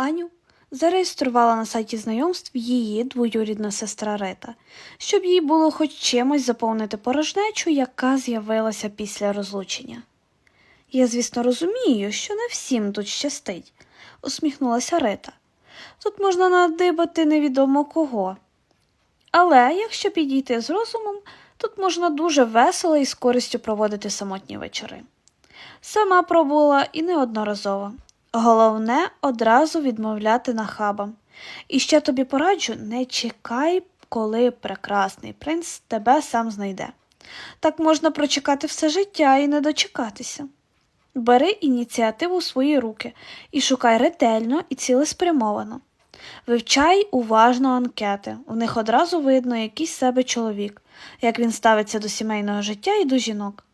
Аню зареєструвала на сайті знайомств її двоюрідна сестра Рита, щоб їй було хоч чимось заповнити порожнечу, яка з'явилася після розлучення. Я, звісно, розумію, що не всім тут щастить, усміхнулася Рита. Тут можна надибати невідомо кого. Але якщо підійти з розумом, тут можна дуже весело і з користю проводити самотні вечори. Сама пробувала і неодноразово. Головне одразу відмовляти нахабам. І ще тобі пораджу, не чекай, коли прекрасний принц тебе сам знайде. Так можна прочекати все життя і не дочекатися. Бери ініціативу в свої руки і шукай ретельно і цілеспрямовано. Вивчай уважно анкети. В них одразу видно, який з себе чоловік, як він ставиться до сімейного життя і до жінок.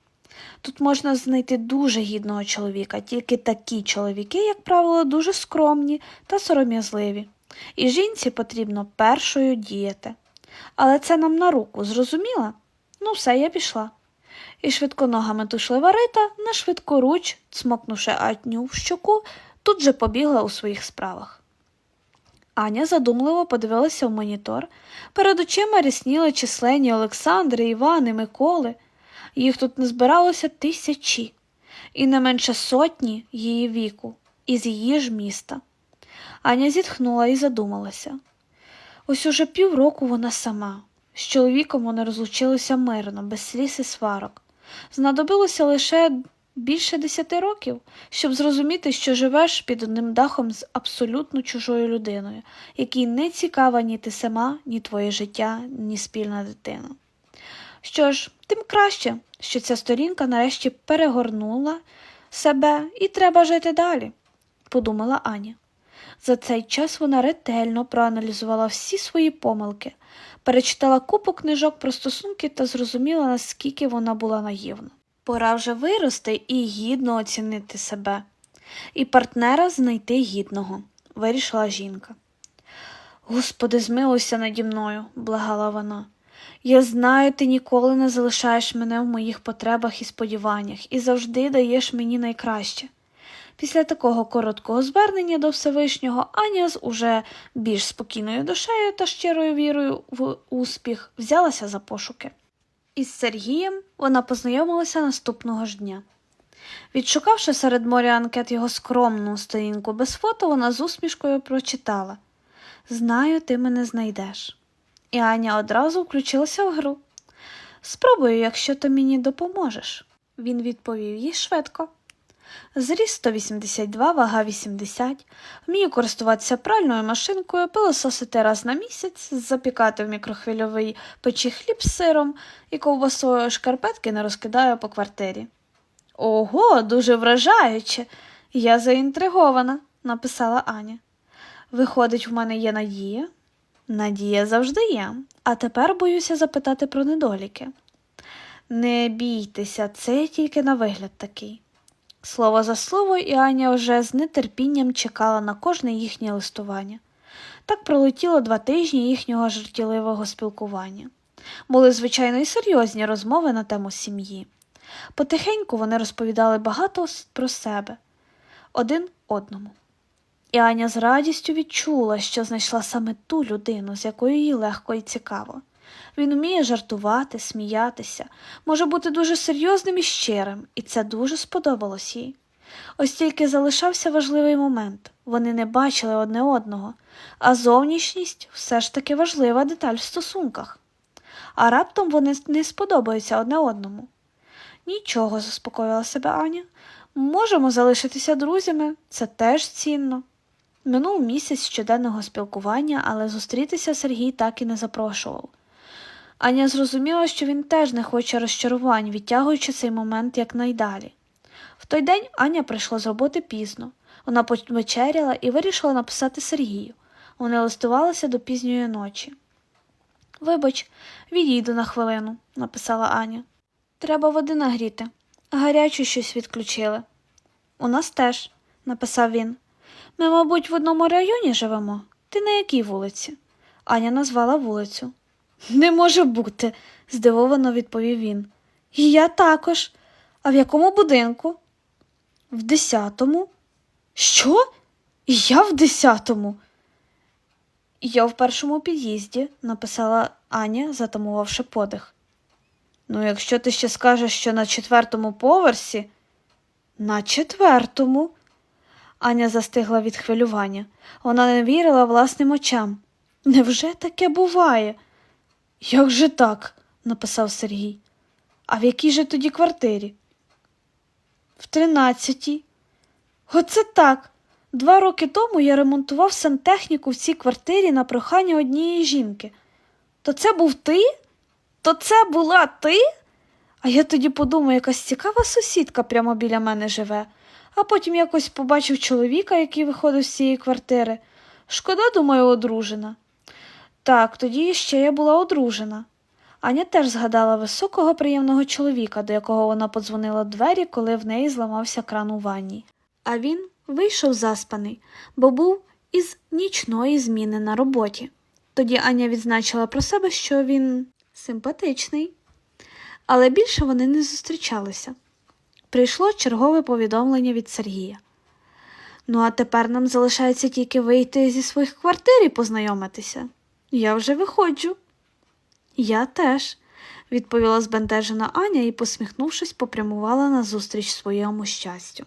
Тут можна знайти дуже гідного чоловіка, тільки такі чоловіки, як правило, дуже скромні та сором'язливі. І жінці потрібно першою діяти. Але це нам на руку, зрозуміла? Ну, все, я пішла. І швидконога метушлива Рита, на швидкоруч, цмокнувши Атню в щоку, тут же побігла у своїх справах. Аня задумливо подивилася в монітор. Перед очима рісніли численні Олександри, Івани, Миколи. Їх тут не збиралося тисячі, і не менше сотні її віку, із її ж міста. Аня зітхнула і задумалася. Ось уже півроку вона сама. З чоловіком вони розлучилися мирно, без сліз і сварок. Знадобилося лише більше десяти років, щоб зрозуміти, що живеш під одним дахом з абсолютно чужою людиною, якій не цікава ні ти сама, ні твоє життя, ні спільна дитина. Що ж, тим краще, що ця сторінка нарешті перегорнула себе і треба жити далі, подумала Аня. За цей час вона ретельно проаналізувала всі свої помилки, перечитала купу книжок про стосунки та зрозуміла, наскільки вона була наївна. Пора вже вирости і гідно оцінити себе, і партнера знайти гідного, вирішила жінка. Господи, змилуйся наді мною, благала вона. Я знаю, ти ніколи не залишаєш мене в моїх потребах і сподіваннях і завжди даєш мені найкраще. Після такого короткого звернення до Всевишнього Аня з уже більш спокійною душею та щирою вірою в успіх взялася за пошуки. Із Сергієм вона познайомилася наступного ж дня. Відшукавши серед моря анкет його скромну сторінку без фото, вона з усмішкою прочитала Знаю, ти мене знайдеш. І Аня одразу включилася в гру. Спробую, якщо ти мені допоможеш. Він відповів їй швидко. Зріст 182, вага 80, вмію користуватися пральною машинкою, пилососити раз на місяць, запікати в мікрохвильовій печі хліб з сиром і ковбасою шкарпетки не розкидаю по квартирі. Ого, дуже вражаюче. Я заінтригована, написала Аня. Виходить, в мене є надія? Надія завжди є, а тепер боюся запитати про недоліки. Не бійтеся, це тільки на вигляд такий. Слово за слово, і Аня вже з нетерпінням чекала на кожне їхнє листування. Так пролетіло два тижні їхнього жартівливого спілкування. Були, звичайно, і серйозні розмови на тему сім'ї. Потихеньку вони розповідали багато про себе один одному. І Аня з радістю відчула, що знайшла саме ту людину, з якою їй легко і цікаво. Він вміє жартувати, сміятися, може бути дуже серйозним і щирим, і це дуже сподобалось їй. Ось тільки залишався важливий момент вони не бачили одне одного, а зовнішність все ж таки важлива деталь в стосунках. А раптом вони не сподобаються одне одному. Нічого, заспокоїла себе Аня. Можемо залишитися друзями, це теж цінно. Минув місяць щоденного спілкування, але зустрітися Сергій так і не запрошував. Аня зрозуміла, що він теж не хоче розчарувань, відтягуючи цей момент якнайдалі. В той день Аня прийшла з роботи пізно. Вона повечеряла і вирішила написати Сергію. Вони листувалися до пізньої ночі. Вибач, відійду на хвилину, написала Аня. Треба води нагріти. Гарячу щось відключили. У нас теж, написав він. Ми, мабуть, в одному районі живемо. Ти на якій вулиці? Аня назвала вулицю. Не може бути, здивовано відповів він. І я також. А в якому будинку? В десятому. Що? Я в десятому. Я в першому під'їзді, написала Аня, затамувавши подих. Ну, якщо ти ще скажеш, що на четвертому поверсі. На четвертому. Аня застигла від хвилювання. Вона не вірила власним очам. Невже таке буває? Як же так? написав Сергій. А в якій же тоді квартирі? В тринадцятій. Оце так. Два роки тому я ремонтував сантехніку в цій квартирі на прохання однієї жінки. То це був ти? То це була ти? А я тоді подумав, якась цікава сусідка прямо біля мене живе, а потім якось побачив чоловіка, який виходив з цієї квартири. Шкода, думаю, одружена. Так, тоді ще я була одружена. Аня теж згадала високого приємного чоловіка, до якого вона подзвонила двері, коли в неї зламався кран у ванні. А він вийшов заспаний, бо був із нічної зміни на роботі. Тоді Аня відзначила про себе, що він симпатичний. Але більше вони не зустрічалися. Прийшло чергове повідомлення від Сергія. Ну, а тепер нам залишається тільки вийти зі своїх квартир і познайомитися. Я вже виходжу. Я теж, відповіла збентежена Аня і, посміхнувшись, попрямувала назустріч своєму щастю.